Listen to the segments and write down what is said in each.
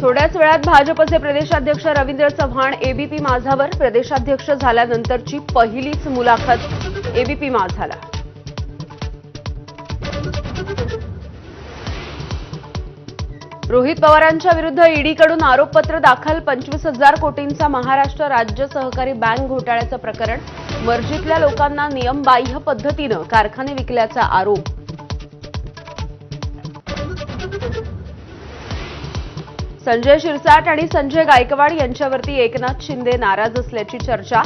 थोड्याच वेळात भाजपचे प्रदेशाध्यक्ष रवींद्र चव्हाण एबीपी माझावर प्रदेशाध्यक्ष झाल्यानंतरची पहिलीच मुलाखत एबीपी माझाला रोहित पवारांच्या विरुद्ध ईडीकडून आरोपपत्र दाखल पंचवीस हजार कोटींचा महाराष्ट्र राज्य सहकारी बँक घोटाळ्याचं प्रकरण मर्जीतल्या लोकांना नियमबाह्य पद्धतीनं कारखाने विकल्याचा आरोप. संजय शिरसाट आणि संजय गायकवाड यांच्यावरती एकनाथ शिंदे नाराज असल्याची चर्चा.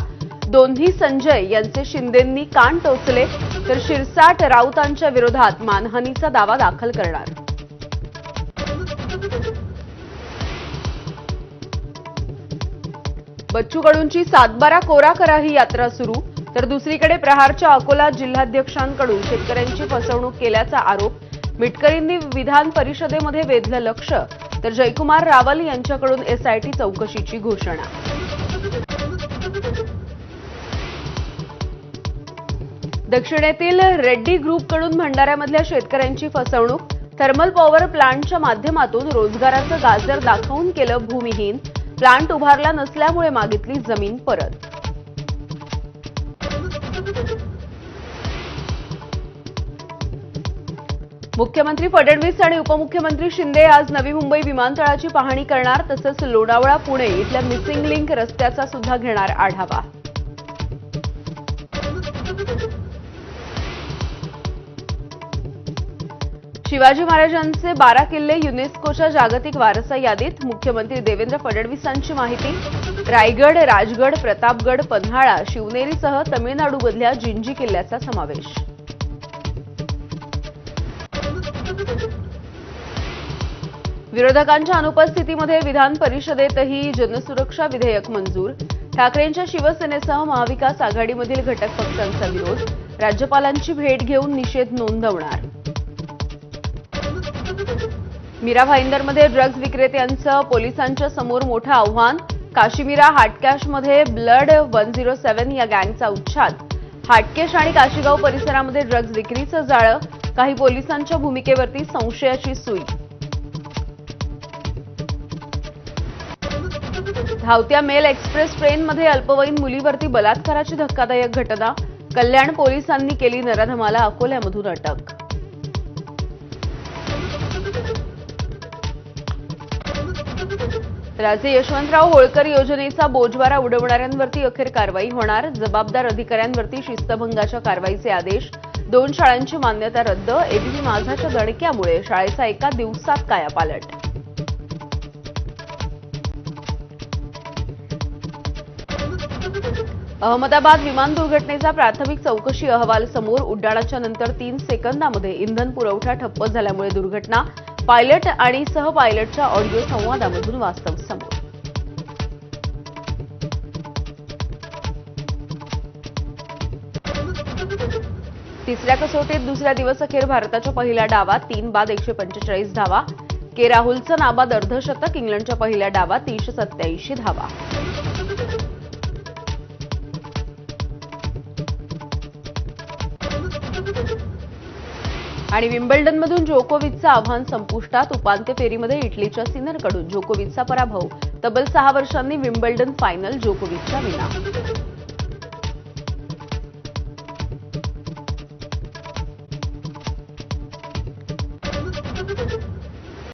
दोन्ही संजय यांचे शिंदेंनी कान टोचले तर शिरसाट राऊतांच्या विरोधात मानहानीचा दावा दाखल करणार. बच्चू कडूंची सातबारा कोरा करा ही यात्रा सुरू तर दुसरीकडे प्रहारच्या अकोला जिल्हाध्यक्षांकडून शेतकऱ्यांची फसवणूक केल्याचा आरोप. मिटकरींनी विधान परिषदेमध्ये वेधलं लक्ष तर जयकुमार रावल यांच्याकडून एसआयटी चौकशीची घोषणा. दक्षिणेतील रेड्डी ग्रुपकडून भंडाऱ्यामधल्या शेतकऱ्यांची फसवणूक थर्मल पॉवर प्लांटच्या माध्यमातून रोजगाराचं गाजर दाखवून केलं भूमिहीन प्लांट उभारला नसल्यामुळे मागितली जमीन परत. मुख्यमंत्री फडणवीस आणि उपमुख्यमंत्री शिंदे आज नवी मुंबई विमानतळाची पाहणी करणार तसंच लोणावळा पुणे इथल्या मिसिंग लिंक रस्त्याचा सुद्धा घेणार आढावा. शिवाजी महाराजांचे बारा किल्ले युनेस्कोच्या जागतिक वारसा यादीत मुख्यमंत्री देवेंद्र फडणवीसांची माहिती रायगड राजगड प्रतापगड पन्हाळा शिवनेरीसह तमिळनाडूमधल्या जिंजी किल्ल्याचा समावेश. विरोधकांच्या अनुपस्थितीमध्ये विधान परिषदेतही जनसुरक्षा विधेयक मंजूर. ठाकरेंच्या शिवसेनेसह महाविकास आघाडीमधील घटक पक्षांचा विरोध. राज्यपालांची भेट घेऊन निषेध नोंदवणार. मीरा भाईंदरमध्ये ड्रग्ज विक्रेत्यांचं पोलिसांच्या समोर मोठं आव्हान. काशीमीरा हाटकॅशमध्ये ब्लड वन झिरो सेव्हन या गँगचा उच्छाद. हाटकेश आणि काशीगाव परिसरामध्ये ड्रग्ज विक्रीचं जाळं. काही पोलिसांच्या भूमिकेवरती संशयाची सुई. धावत्या मेल एक्सप्रेस ट्रेनमध्ये अल्पवयीन मुलीवरती बलात्काराची धक्कादायक घटना कल्याण पोलिसांनी केली नराधमाला अकोल्यामधून अटक. राजे यशवंतराव होळकर योजनेचा बोजवारा उडवणाऱ्यांवरती अखेर कारवाई होणार जबाबदार अधिकाऱ्यांवरती शिस्तभंगाच्या कारवाईचे आदेश दोन शाळांची मान्यता रद्द एबीपी माझाच्या दणक्यामुळे शाळेचा एका दिवसात कायापालट. अहमदाबाद विमान दुर्घटनेचा प्राथमिक चौकशी अहवाल समोर उड्डाणाच्या नंतर तीन सेकंदामध्ये इंधन पुरवठा ठप्प झाल्यामुळे दुर्घटना पायलट आणि सह पायलटच्या ऑडिओ संवादामधून वास्तव समोर. तिसऱ्या कसोटीत दुसऱ्या दिवस अखेर भारताच्या पहिल्या डावात तीन बाद एकशे पंचेचाळीस धावा. के राहुलचं नाबाद अर्धशतक इंग्लंडच्या पहिल्या डावात तीनशे सत्याऐंशी धावा. आणि विम्बल्डनमधून जोकोविचचं आव्हान संपुष्टात उपांत्य फेरीमध्ये इटलीच्या सिनरकडून जोकोविचचा पराभव. तब्बल सहा वर्षांनी विम्बल्डन फायनल जोकोविचच्या विना.